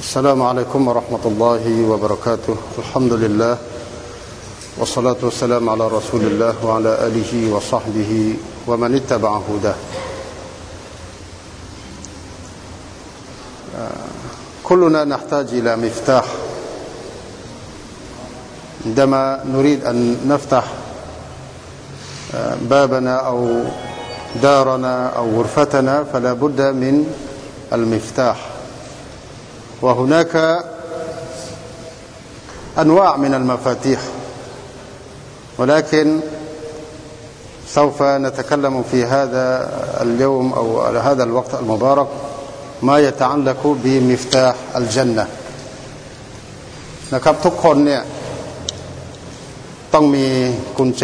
السلام عليكم ورحمة الله وبركاته. الحمد لله والصلاة والسلام على رسول الله وعلى آله وصحبه ومن اتبع هداه. كلنا نحتاج إلى مفتاح. عندما نريد أن نفتح بابنا أو دارنا أو غرفتنا فلا بد من المفتاح. وهناك أنواع من المفاتيح ولكن سوف نتكلم في هذا اليوم أو على هذا الوقت المبارك ما يتعلق بمفتاح الجنة นะครับทุกคนเนี่ยต้องมีกุญแจ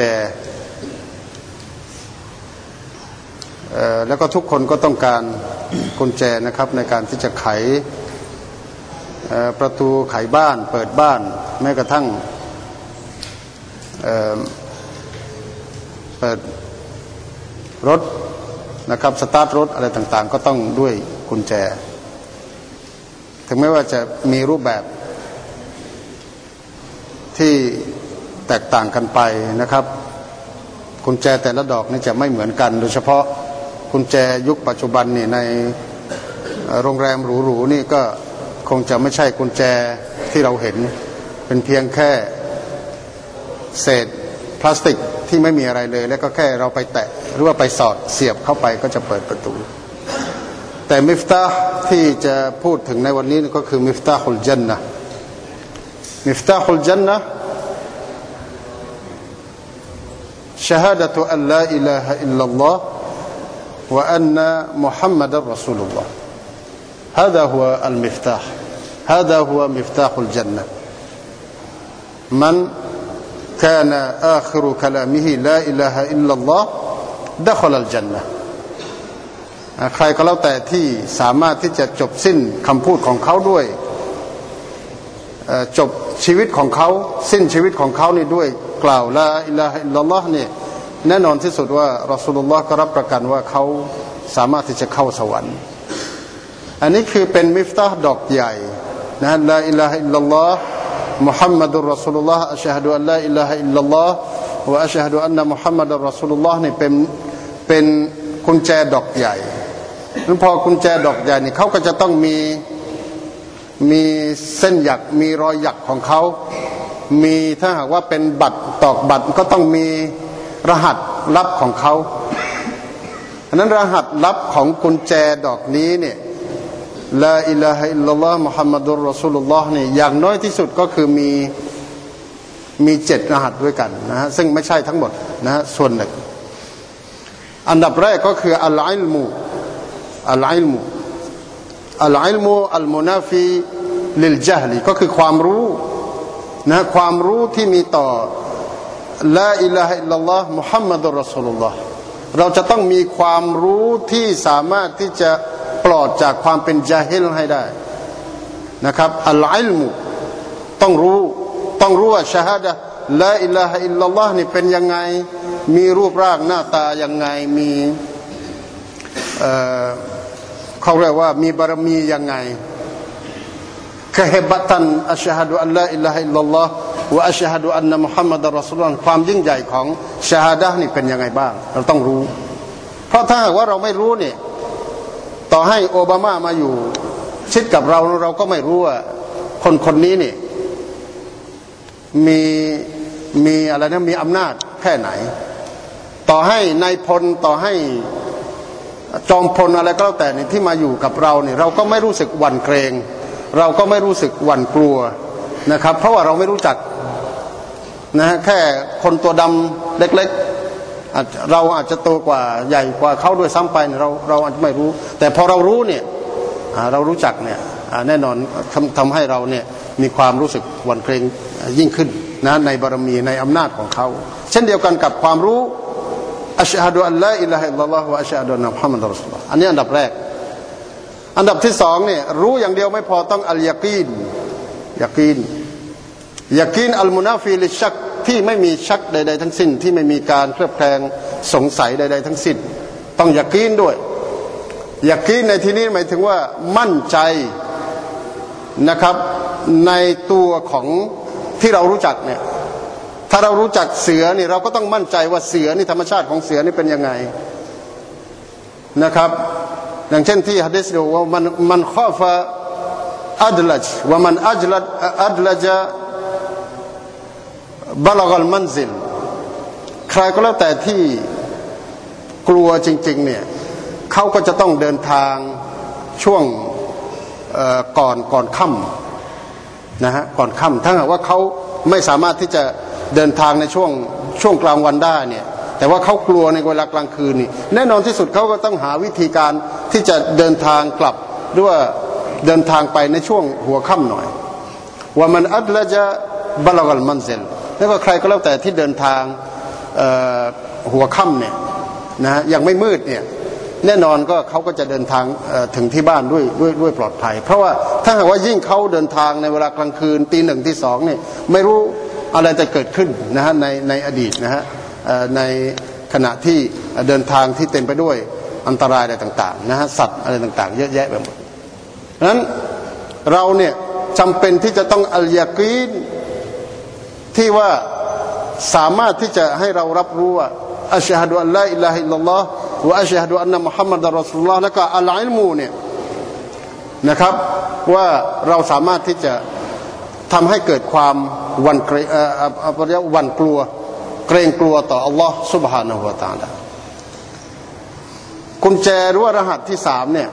แล้วก็ทุกคนก็ต้องการกุญแจนะครับในการที่จะไข ประตูไขบ้านเปิดบ้าน แม้กระทั่งเปิดรถนะครับสตาร์ทรถอะไรต่างๆ ก็ต้องด้วยกุญแจ ถึงแม้ว่าจะมีรูปแบบที่แตกต่างกันไปนะครับ กุญแจแต่ละดอกนี่จะไม่เหมือนกัน โดยเฉพาะกุญแจยุคปัจจุบันนี่ในโรงแรมหรูๆนี่ก็ คงจะไม่ใช่กุญแจที่เราเห็น เป็นเพียงแค่เศษพลาสติกที่ไม่มีอะไรเลย แล้วก็แค่เราไปแตะหรือว่าไปสอดเสียบเข้าไปก็จะเปิดประตู แต่มิฟตาที่จะพูดถึงในวันนี้ก็คือมิฟตาฮุลจันนะมิฟตาฮุลจันนะ شهادة أن لا إله إلا الله وأن محمد رسول الله هذا هو المفتاح هذا هو مفتاح الجنة من كان آخر كلامه لا إله إلا الله دخل الجنة ใครก็แล้วแต่ที่สามารถที่จะจบสิ้นคำพูดของเขาด้วยจบชีวิตของเขาสิ้นชีวิตของเขานี่ด้วยกล่าวละอิลาฮอิลลัลลอฮ์เนี่ยแน่นอนที่สุดว่ารอสูลุลลอฮ์ก็รับประกันว่าเขาสามารถที่จะเข้าสวรรค์ อันนี้คือเป็นมิฟตาห์ดอกใหญ่นะลาอิลาฮอิลลัลลอฮ์มุฮัมมัดุลรอสูลุลลอฮ์อัชฮะดุอัลลาอิลาฮอิลลัลลอฮ์วะอัชฮะดุอันนะมุฮัมมัดุลรอสูลุลลอฮ์นี่เป็นเป็นกุญแจดอกใหญ่นั้นพอกุญแจดอกใหญ่นี่เขาก็จะต้องมีมีเส้นหยักมีรอยหยักของเขามีถ้าหากว่าเป็นบัตรตอกบัตรก็ต้องมีรหัสลับของเขาอันนั้นรหัสลับของกุญแจดอกนี้เนี่ย ลาอิลาฮะอิลลัลลอฮ์มุฮัมมัดุลรอสูลุลลอฮ์นี่อย่างน้อยที่สุดก็คือมีมีเจ็ดรหัสด้วยกันนะฮะซึ่งไม่ใช่ทั้งหมดนะฮะส่วนหนึ่ง อันดับแรกก็คืออัลอิลมูอัลอิลมูอัลอิลมูอัลมุนาฟีลิลจัฮลีก็คือความรู้นะความรู้ที่มีต่อลาอิลาฮะอิลลัลลอฮ์มุฮัมมัดุลรอสูลุลลอฮ์เราจะต้องมีความรู้ที่สามารถที่จะ ลอดจากความเป็นจาฮิลให้ได้นะครับอัลอิลมุต้องรู้ต้องรู้ว่าชาฮดะลาอิลาฮะอิลลัลลอฮ์นี่เป็นยังไง มีรูปร่างหน้าตายังไงมีเอ่อเขาเรียกว่ามีบารมียังไงคเฮบัตันอัชฮะดุอัลลาอิลลาฮอิลลัลลอฮ์วะอัชฮะดุอันนะมุฮัมมัดรอสุลลอฮ์ความยิ่งใหญ่ของชาฮดะนี่เป็นยังไงบ้าง เราต้องรู้ เพราะถ้าหากว่าเราไม่รู้เนี่ย ต่อให้โอบามามาอยู่ ชิดกับเราเราก็ไม่รู้ว่าคนคนนี้นี่มีมีอะไรนะมีอำนาจแค่ไหน ต่อให้นายพลต่อให้จอมพลอะไรก็แล้วแต่นี่ที่มาอยู่กับเราเนี่ยเราก็ไม่รู้สึกหวั่นเกรง เราก็ไม่รู้สึกหวั่นกลัวนะครับ เพราะว่าเราไม่รู้จักนะฮะแค่คนตัวดำเล็ก เราอาจจะโตกว่าใหญ่กว่าเขาด้วยซ้ำไปเราเราอาจจะไม่รู้ แต่พอเรารู้เนี่ยเรารู้จักเนี่ยแน่นอนทำทำให้เราเนี่ยมีความรู้สึกหวั่นเกรงยิ่งขึ้นนะในบารมีในอำนาจของเขา เช่นเดียวกันกับความรู้อัชฮะดุอัลลอฮ์อิลลัฮ์อิลลัลลอฮ์วะอัชฮะดุอันนะมุฮัมมัดรอสุลลอฮ์อันนี้อันดับแรก อันดับที่สองเนี่ยรู้อย่างเดียวไม่พอต้องอัลยากีนยากีนยากีนอัลมุนาฟีลิชัก ที่ไม่มีชักใด ๆ ทั้งสิ้น ที่ไม่มีการเคลือบแคลงสงสัยใด ๆ ทั้งสิ้น ต้องอยากีนด้วย อยากีนในที่นี้หมายถึงว่ามั่นใจนะครับในตัวของที่เรารู้จักเนี่ยถ้าเรารู้จักเสือนี่เราก็ต้องมั่นใจว่าเสือนี่ธรรมชาติของเสือนี่เป็นยังไงนะครับ อย่างเช่นที่ฮะดิษบอกว่ามันมันข้อฟะอัดลัจว่ามันอัจลัดอัดลัจ บลกลมันซิลใครก็แล้วแต่ที่กลัวจริง ๆ เนี่ยเขาก็จะต้องเดินทางช่วงก่อนก่อนค่ำนะฮะก่อนค่ำถ้าหากว่าเขาไม่สามารถที่จะเดินทางในช่วงช่วงกลางวันได้เนี่ยแต่ว่าเขากลัวในเวลากลางคืนนี่แน่นอนที่สุดเขาก็ต้องหาวิธีการที่จะเดินทางกลับหรือว่าเดินทางไปในช่วงหัวค่ำหน่อยว่ามันอัดละจะบลากลมันเซล แล้วก็ใครก็แล้วแต่ที่เดินทางหัวค่ำเนี่ยนะยังไม่มืดเนี่ยแน่นอนก็เขาก็จะเดินทางถึงที่บ้านด้วยด้วยด้วยปลอดภัย เพราะว่าถ้าหากว่ายิ่งเขาเดินทางในเวลากลางคืนตีหนึ่งตีสองเนี่ยไม่รู้อะไรจะเกิดขึ้นนะฮะในในอดีตนะฮะในขณะที่เดินทางที่เต็มไปด้วยอันตรายอะไรต่างๆนะฮะสัตว์อะไรต่างๆ เยอะแยะไปหมดนั้นเราเนี่ยจำเป็นที่จะต้องอัลยากีน ที่ว่าสามารถที่จะให้เรารับรู้ว่าอัชฮะดุอัลลอฮ์อิลลัฮิลลอฮ์วะอัชฮะดุอันนะมุฮัมมัดรอสุลลอฮ์แล้วก็อัลอิลมูเนี่ยนะครับว่าเราสามารถที่จะทำให้เกิดความวันเกรงเรียกวันกลัว เกรงกลัวต่ออัลลอฮ์สุบฮานะฮุวาตาลกุญแจหรือว่ารหัสที่สามเนี่ย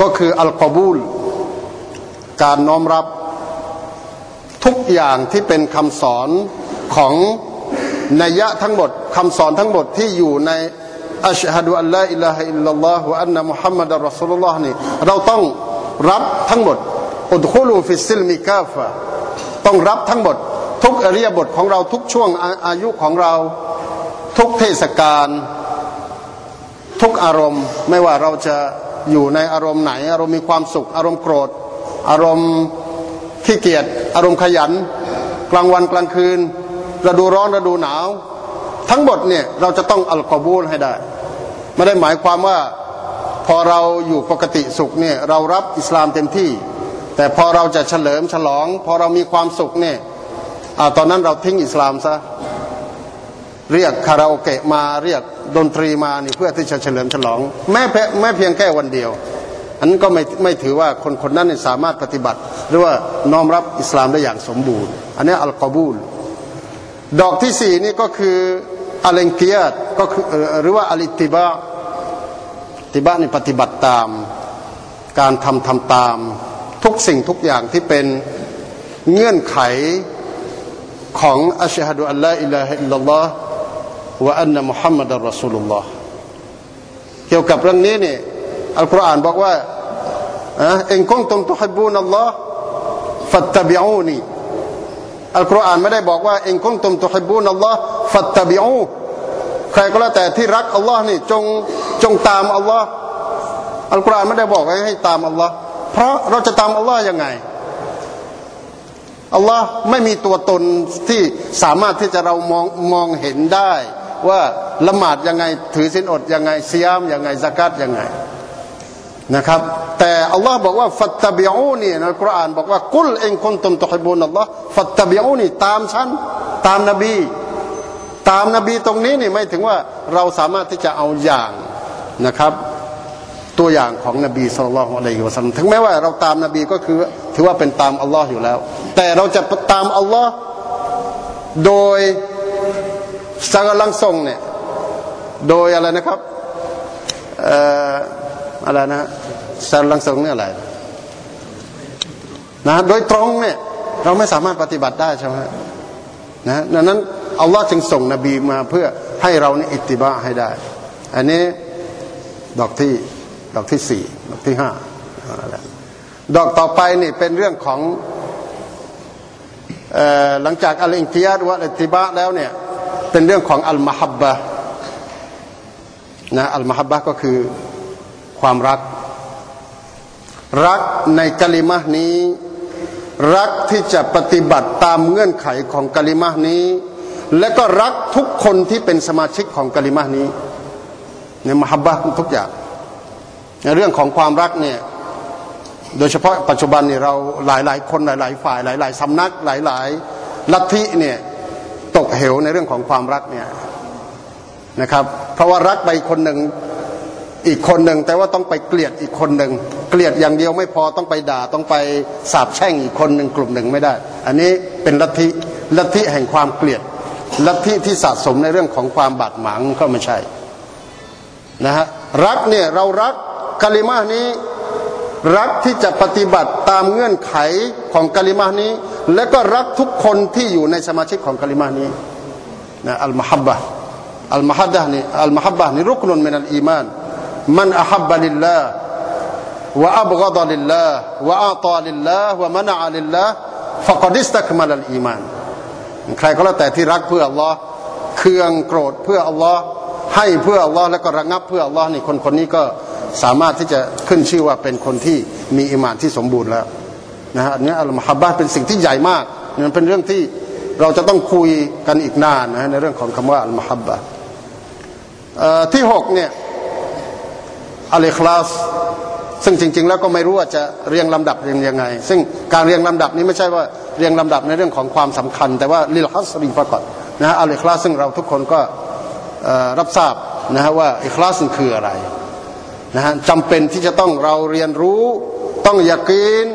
ก็คืออัลกอบูล การน้อมรับ ทุกอย่างที่เป็นคำสอนของนัยยะทั้งหมดคำสอนทั้งหมดที่อยู่ในอัชฮะดุอัลลอฮ์อิลลาฮิลลัลลอฮ์วะอันนะมุฮัมมัดอัลรอซูลุลลอฮ์นี่เราต้องรับทั้งหมดอุดคุลูฟิซิลมิกาฟะต้องรับทั้งหมด ทุกอริยบทของเราทุกช่วงอายุของเรา ทุกเทศกาลทุกอารมณ์ ไม่ว่าเราจะอยู่ในอารมณ์ไหน อารมณ์มีความสุข อารมณ์โกรธ อารมณ์ขี้เกียจ อารมณ์ขยัน กลางวันกลางคืนฤดูร้อนฤดูหนาว ทั้งหมดเนี่ยเราจะต้องอัลกอบูลให้ได้ ไม่ได้หมายความว่าพอเราอยู่ปกติสุขเนี่ยเรารับอิสลามเต็มที่ แต่พอเราจะเฉลิมฉลอง พอเรามีความสุขเนี่ยอตอนนั้นเราทิ้งอิสลามซะเรียกคาราโอเกะมาเรียกดนตรีมานี่เพื่อที่จะเฉลิมฉลองแม้แม้เพียงแค่วันเดียว อันนั้นก็ไม่ไม่ถือว่าคนคนนั้นสามารถปฏิบัติ หรือว่าน้อมรับอิสลามได้อย่างสมบูรณ์ อันนี้อัลกอบูล ดอกที่สี่นี่ก็คืออัลเลงเกียตก็คือหรือว่าอัลิติบะติบะนี่ปฏิบัติตาม การทำทำตาม ทุกสิ่งทุกอย่างที่เป็นเงื่อนไขของอัชฮะดุอัลลอฮ์อิลลาฮิลลัลลอฮ์วะอันนะมุฮัมมัดอัลรอซูลุลลอฮ์เกี่ยวกับเรื่องนี้เนี่ย อัลกุรอานบอกว่าเอ็งคงตุมตุฮิบูนัลลอฮ์ฟัตตบิอูนีอัลกุรอานไม่ได้บอกว่าเองคงตุมตุฮิบูนอัลลอฮ์ฟัตตบิอูใครก็แล้วแต่ที่รักอัลลอฮ์นี่จงจงตามอัลลอฮ์อัลกุรอานไม่ได้บอกให้ตามอัลลอฮ์เพราะเราจะตามอัลลอฮ์ยังไงอัลลอฮ์ไม่มีตัวตนที่สามารถที่จะเรามองมองเห็นได้ ว่าละหมาดยังไงถือศีลอดยังไงเสียมยังไงสกัดยังไง นะครับ แต่อัลลอฮ์บอกว่าฟัตตบิอูนีในอัลกุรอานบอกว่ากุลเองคนตมตุฮิบูนอัลลอฮ์ฟัตตบิอูนีตามฉันตามนบี ตามนบีตรงนี้นี่ไม่ถึงว่าเราสามารถที่จะเอาอย่างนะครับ ตัวอย่างของนบีสุลต่านอะลัยฮิวะสัลลัมถึงแม้ว่าเราตามนบีก็คือถือว่าเป็นตามอัลลอฮ์อยู่แล้ว แต่เราจะตามอัลลอฮ์โดยสังลังทรงเนี่ยโดยอะไรนะครับ อะไรนะสารลังสงเนี่ยอะไรนะโดยตรงเนี่ยเราไม่สามารถปฏิบัติได้ใช่ไหมนะดังนั้นอัลลอฮ์จึงส่งนบีมาเพื่อให้เรานี่อิติบะให้ได้ อันนี้ดอกที่ดอกที่สี่ดอกที่ห้าดอกต่อไปนี่เป็นเรื่องของหลังจากอัลอิงกิยาดวะอิติบะแล้วเนี่ยเป็นเรื่องของอัลมาฮับบะนะอัลมาฮับบะก็คือ ความรัก รักในกลิมะนี้ รักที่จะปฏิบัติตามเงื่อนไขของกลิมะนี้ และก็รักทุกคนที่เป็นสมาชิกของกลิมะนี้ในมหับบะทุกอย่างในเรื่องของความรักเนี่ยโดยเฉพาะปัจจุบันเนี่ยเราหลายๆ คนหลาย ๆ ฝ่ายหลาย ๆสำนักหลาย ๆ ลัทธิเนี่ยตกเหวในเรื่องของความรักเนี่ยนะครับ เพราะว่ารักไปคนหนึ่ง อีกคนหนึ่งแต่ว่าต้องไปเกลียดอีกคนหนึ่งเกลียดอย่างเดียวไม่พอต้องไปด่าต้องไปสาบแช่งอีกคนหนึ่งกลุ่มหนึ่งไม่ได้ อันนี้เป็นลัทธิลัทธิแห่งความเกลียดลัทธิที่สะสมในเรื่องของความบาดหมางก็ไม่ใช่นะฮะรักเนี่ยเรารักกะลิมานี้รักที่จะปฏิบัติตามเงื่อนไขของกะลิมานี้ และก็รักทุกคนที่อยู่ในสมาชิกของกะลิมานี้นะอัลมฮับบะอัลมฮัดะนี่อัลมฮับบะนี่รุกนุนมินัลอีมานมันอัฮับบะลิลลาห์วะอับกฎลิลลานะลิลลาห์ฟะกดิสตักมัลอีมานใครก็แล้วแต่ที่รักเพื่ออัลลอฮ์เคืองโกรธเพื่ออัลลอฮ์ให้เพื่ออัลลอฮ์แล้วก็ระงับเพื่ออัลลอฮ์นี่คนคนนี้ก็สามารถที่จะขึ้นชื่อว่าเป็นคนที่มีอิมานที่สมบูรณ์แล้วนะฮะอันนี้อัลมฮับบะเป็นสิ่งที่ใหญ่มากมันเป็นเรื่องที่เราจะต้องคุยกันอีกนานนะในเรื่องของคำว่าอัลมฮับบะที่หกเนี่ย อัลคลาสซึ่งจริง ๆ แล้วก็ไม่รู้ว่าจะเรียงลำดับเรียงยังไง ซึ่งการเรียงลำดับนี้ไม่ใช่ว่าเรียงลำดับในเรื่องของความสำคัญ แต่ว่าลิลฮัสรีประกอบนะฮะอัลคลาสซึ่งเราทุกคนก็รับทราบนะฮะว่าอิคลาสคืออะไรนะฮะจำเป็นที่จะต้องเราเรียนรู้ ต้องยากีน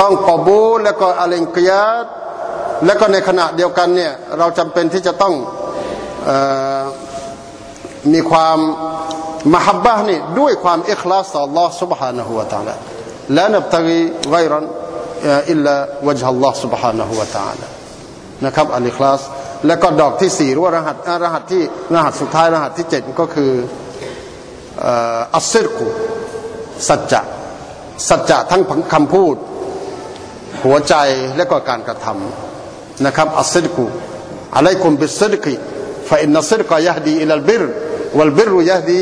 ต้องกอบูแล้วก็อัลเลงกียาตแล้วก็ในขณะเดียวกันเนี่ยเราจำเป็นที่จะต้องอมีความ มหับบะนี่ด้วยความอิคลาสต่อ Allah سبحانه และ تعالى لا نبتغي غيرا إلا وجه الله سبحانه และ تعالى นะครับอัลอิคลาสแล้วก็ดอกที่สี่หรือว่ารหัสรหัสที่รหัสสุดท้ายรหัสที่เจ็ดก็คืออัสซิรกุสัจจะสัจจะทั้งคำพูด หัวใจและก็การกระทำนะครับอัสซิรกุอะไรคุมบิสซิรกิฟะอินนัสซิรกยะดีอิลัลบิรวัลบิรุยะดี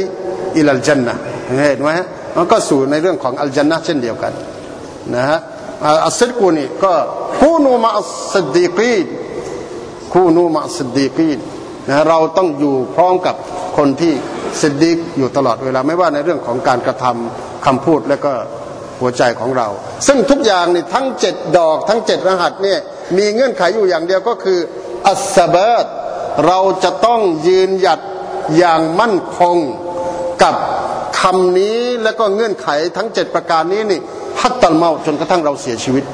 อิลัลจันนะเห็นไหมมันก็สู่ในเรื่องของอัลจันนะเช่นเดียวกันนะฮะอัสซิรกุนี่ก็คูนูมาอัสซดีกีนคูนูมาอัสซดีกีนนะเราต้องอยู่พร้อมกับคนที่สิดดิกอยู่ตลอดเวลาไม่ว่าในเรื่องของการกระทำคำพูดและก็หัวใจของเรา ซึ่งทุกอย่างนี่ทั้งเจ็ดดอกทั้งเจ็ดรหัสเนี่ยมีเงื่อนไขอยู่อย่างเดียวก็คืออัสบาตเราจะต้องยืนหยัดอย่างมั่นคง กับคำนี้และก็เงื่อนไขทั้งเจ็ดประการนี้นี่ฮัตตัลเมาจนกระทั่งเราเสียชีวิต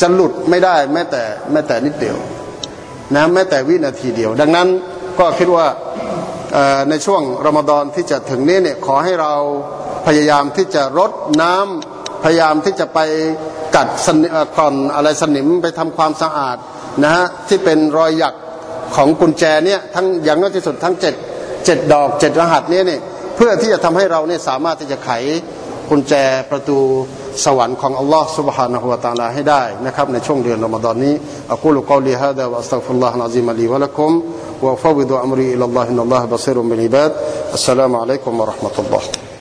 จะหลุดไม่ได้แม้แต่แม้แต่นิดเดียวนะแม้แต่วินาทีเดียว ดังนั้นก็คิดว่าในช่วงรอมฎอนที่จะถึงนี้เนี่ยขอให้เราพยายามที่จะรดน้ำพยายามที่จะไปกัดสนิก่อนอะไรสนิมไปทำความสะอาดนะฮะที่เป็นรอยหยักของกุญแจเนี่ยทั้งอย่างน้อยที่สุดทั้งเจ็ด เจ็ดดอกเจ็ดรหัสนี้เนี่ยเพื่อที่จะทำให้เราเนี่ยสามารถที่จะไขกุญแจประตูสวรรค์ของอัลลอฮ์ سبحانه และ تعالى ให้ได้นะครับในช่วงเดือนรอมฎอนนี้อักูลุกอลีฮะดะวะอัสตัฆฟิรุลลอฮ์อะซีมลีวะลักุม وأفوض أمري إلى الله إن الله بصير بالعباد السلام عليكم ورحمة الله